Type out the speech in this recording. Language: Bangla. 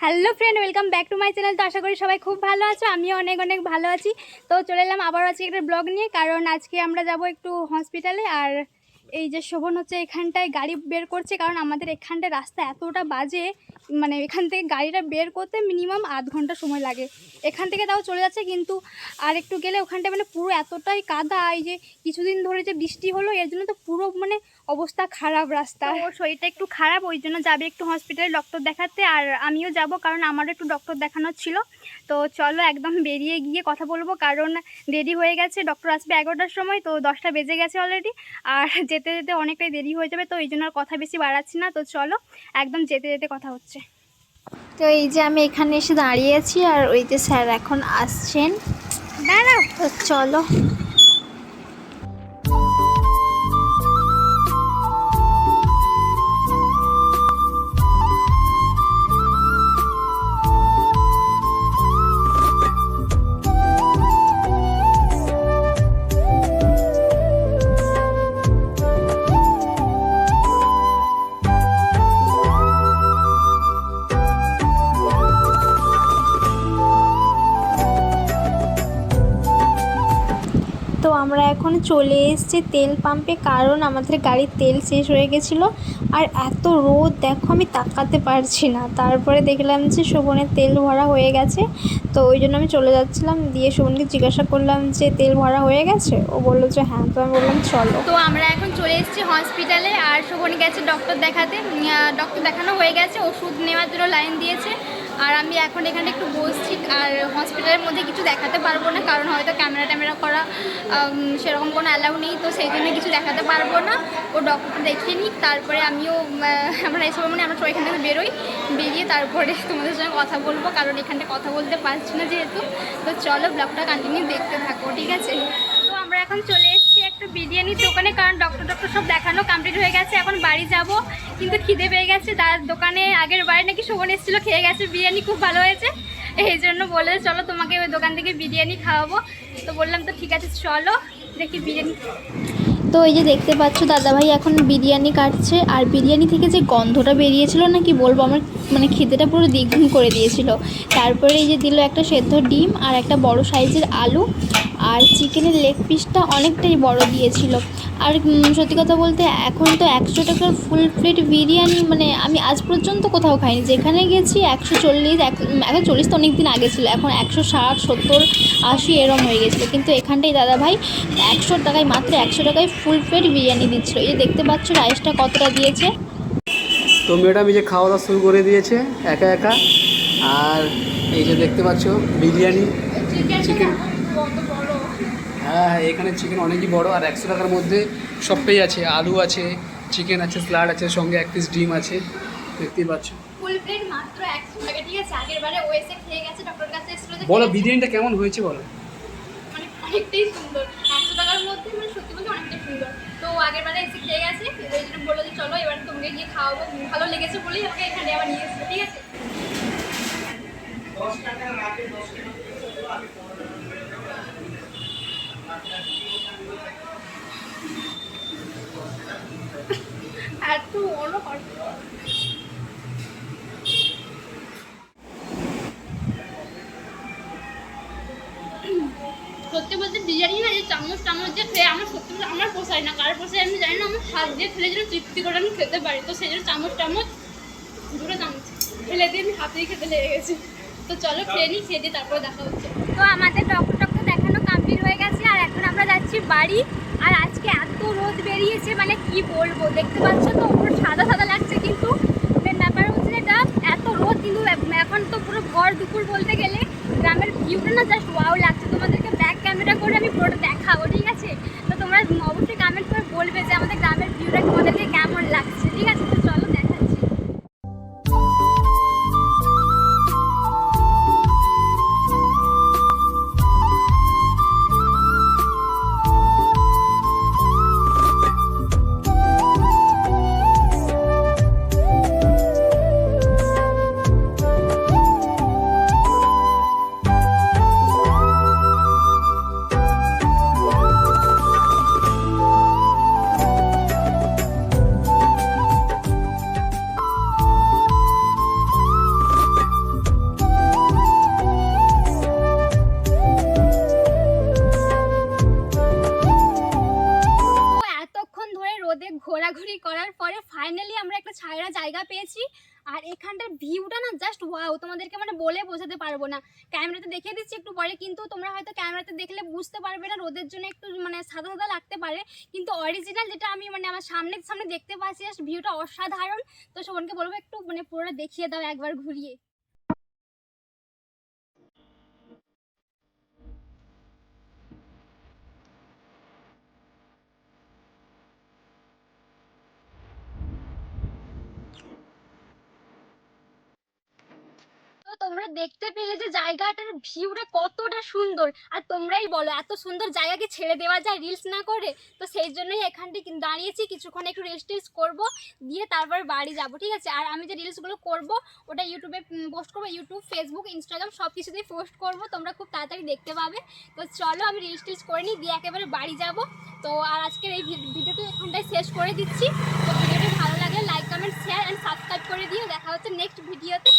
Hello friend welcome back to my channel তো আশা করি সবাই খুব ভালো আছো, আমিও অনেক অনেক ভালো আছি। তো চলে এলাম আবার আজকে একটা ব্লগ নিয়ে, কারণ আজকে আমরা যাব একটু হসপিটালে আর এই যে শোভন হচ্ছে এখানটায় গাড়ি বের করছে, কারণ আমাদের এখানটায় রাস্তা এতটা বাজে মানে এখান থেকে গাড়িটা বের করতে মিনিমাম আধ ঘণ্টা সময় লাগে। এখান থেকে তাও চলে যাচ্ছে, কিন্তু আর একটু গেলে ওখানটায় মানে পুরো এতটাই কাদা, এই যে কিছুদিন ধরে যে বৃষ্টি হলো, এর জন্য তো পুরো মানে অবস্থা খারাপ রাস্তা। ওর শরীরটা একটু খারাপ, ওই জন্য যাবে একটু হসপিটালে ডক্টর দেখাতে, আর আমিও যাব, কারণ আমারও একটু ডক্টর দেখানোর ছিল। তো চলো একদম বেরিয়ে গিয়ে কথা বলব, কারণ দেরি হয়ে গেছে ডক্টর আসবে এগারোটার সময়, তো দশটা বেজে গেছে অলরেডি আর যেতে যেতে অনেকটাই দেরি হয়ে যাবে তো এই জন্য আর কথা বেশি বাড়াচ্ছি না। তো চলো একদম যেতে যেতে কথা হচ্ছে। তো এই যে আমি এখানে এসে দাঁড়িয়ে আছি আর ওই যে স্যার এখন আসছেন। দাঁড়াও। তো চলো। চলে এসেছি তেল পাম্পে, কারণ আমাদের গাড়ির তেল শেষ হয়ে গেছিল। আর এত রোদ, দেখো আমি তাকাতে পারছি না। তারপরে দেখলাম যে শোভনের তেল ভরা হয়ে গেছে। তো ওই জন্য আমি চলে যাচ্ছিলাম। দিয়ে শোভনকে জিজ্ঞাসা করলাম যে, তেল ভরা হয়ে গেছে? ও বলল যে হ্যাঁ। তো আমি বললাম, চলো। তো আমরা এখন চলে এসেছি হসপিটালে। আর শোভন গেছে ডক্টর দেখাতে। ডক্টর দেখানো হয়ে গেছে। ওষুধ নেওয়ার জন্য লাইন দিয়েছে। আর আমি এখন এখানে একটু বসছি আর হসপিটালের মধ্যে কিছু দেখাতে পারব না, কারণ হয়তো ক্যামেরা ট্যামেরা করা সেরকম কোনো অ্যালাউ নেই, তো সেই জন্য কিছু দেখাতে পারব না। ও ডক্টর দেখিয়ে নিক, তারপরে আমিও আমরা এসব মানে আমরা এখান থেকে বেরোই, বেরিয়ে তারপরে তোমাদের সঙ্গে কথা বলব, কারণ এখানটা কথা বলতে পারছি না যেহেতু। তো চলো ব্লগটা কন্টিনিউ দেখতে থাকো, ঠিক আছে? আমরা এখন চলে এসেছি একটা বিরিয়ানির দোকানে, কারণ ডক্টর ডক্টর সব দেখানো কমপ্লিট হয়ে গেছে। এখন বাড়ি যাব, কিন্তু খিদে পেয়ে গেছে। তার দোকানে আগের বারে নাকি শোভন এসেছিল, খেয়ে গেছে, বিরিয়ানি খুব ভালো হয়েছে। এই জন্য বলে চলো তোমাকে ওই দোকান থেকে বিরিয়ানি খাওয়াবো। তো বললাম, তো ঠিক আছে, চলো, দেখি বিরিয়ানি তো এই যে দেখতে পাচ্ছ, দাদাভাই এখন বিরিয়ানি কাটছে। আর বিরিয়ানি থেকে যে গন্ধটা বেরিয়েছিল না কি বলব আমার মানে খিদেটা পুরো দ্বিগুণ করে দিয়েছিল। তারপরে এই যে দিল একটা সেদ্ধ ডিম আর একটা বড় সাইজের আলু আর চিকেনের লেগ পিসটা অনেকটাই বড় দিয়েছিল। আর সত্যি কথা বলতে এখন তো একশো টাকার ফুল প্লেট বিরিয়ানি মানে আমি আজ পর্যন্ত কোথাও খাইনি। যেখানে গেছি একশো চল্লিশ একশো চল্লিশ তো অনেক দিন আগে ছিল। এখন একশো ষাট, সত্তর, আশি এরম হয়ে গেছিল। কিন্তু এখানটাই দাদা ভাই একশো টাকায় মাত্র একশো টাকায় ফুল প্লেট বিরিয়ানি দিচ্ছিল। এই দেখতে পাচ্ছ রাইসটা কতটা দিয়েছে? তো ম্যাডাম এই যে খাওয়া দাওয়া শুরু করে দিয়েছে একা একা। আর এই যে দেখতে পাচ্ছ বিরিয়ানি চিকেন হ্যাঁ হ্যাঁ এখানে চিকেন অনেকই বড় আর একশো টাকার মধ্যে সবটাই আছে। আলু আছে চিকেন আছে স্যালাড আছে সঙ্গে এক পিস ডিম আছে। দেখতেই পাচ্ছ। বলো বিরিয়ানিটা কেমন হয়েছে বলো? মানে অনেকটাই সুন্দর একশো টাকার মধ্যে মানে সত্যি বলতে অনেকটাই সুন্দর তো আগের বারে এসে খেয়ে গেছে ওই জন্য বলল যে চলো এবার তোমাকে গিয়ে খাওয়াবো ভালো লেগেছে বলেই আমাকে এখানে আবার নিয়ে এসেছে ঠিক আছে? আর সত্যি বলতে বিরিয়ানি না যে চামচ চামচ দিয়ে খেয়ে আমার সত্যি বলতে আমার পোষায় না কার পোষায় আমি জানি না, আমার হাত দিয়ে খেলে যেন তৃপ্তি করে আমি খেতে পারি, তো সেই জন্য চামচ টামচ দুটো চামচ ফেলে দিয়ে আমি হাতেই খেতে লেগে গেছি। তো চলো খেয়ে নিই খেয়ে দিয়ে তারপরে দেখা হচ্ছে। তো আমাদের ডক্টর ডক্টর দেখানো কমপ্লিট হয়ে গেছে, আর এখন আমরা যাচ্ছি বাড়ি, আর আজকে এত রোদ বেরিয়েছে মানে কি বলব, দেখতে পাচ্ছ তো পুরো সাদা সাদা লাগছে, কিন্তু ব্যাপার হচ্ছে যেটা এত রোদ, কিন্তু এখন তো পুরো ভর দুপুর বলতে গেলে গ্রামের ভিউটা না জাস্ট ওয়াও লাগছে। একটা ছায়রা জায়গা পেয়েছি। আর এখানটার ভিউটা না জাস্ট ওয়াও তোমাদেরকে মানে বলে বোঝাতে পারব না। ক্যামেরাতে দেখিয়ে দিচ্ছি একটু পরে, কিন্তু তোমরা হয়তো ক্যামেরাতে দেখলে বুঝতে পারবে না, রোদের জন্য একটু মানে সাদা সাদা লাগতে পারে। কিন্তু অরিজিনাল যেটা আমি মানে আমার সামনে সামনে দেখতে পাচ্ছি জাস্ট ভিউটা অসাধারণ। তো শোভনকে বলব একটু মানে পুরোটা দেখিয়ে দাও একবার ঘুরিয়ে। তোমরা দেখতে পেলে যে জায়গাটার ভিউটা কতটা সুন্দর। আর তোমরাই বলো, এত সুন্দর জায়গাকে ছেড়ে দেওয়া যায় রিলস না করে? তো সেই জন্যই এখানটি দাঁড়িয়েছি, কিছুক্ষণ একটু রিলস টিলস করব, দিয়ে তারপর বাড়ি যাব, ঠিক আছে? আর আমি যে রিলসগুলো করব, ওটা ইউটিউবে পোস্ট করব ইউটিউব ফেসবুক ইনস্টাগ্রাম সব কিছুতেই পোস্ট করব, তোমরা খুব তাড়াতাড়ি দেখতে পাবে। তো চলো আমি রিলস টিলস করে নিই, দিয়ে একেবারে বাড়ি যাব। তো আর আজকের এই ভিডিওটি এখানটায় শেষ করে দিচ্ছি। তো ভিডিওটি ভালো লাগলে like comment share and subscribe করে দিও। দেখা হচ্ছে নেক্সট ভিডিওতে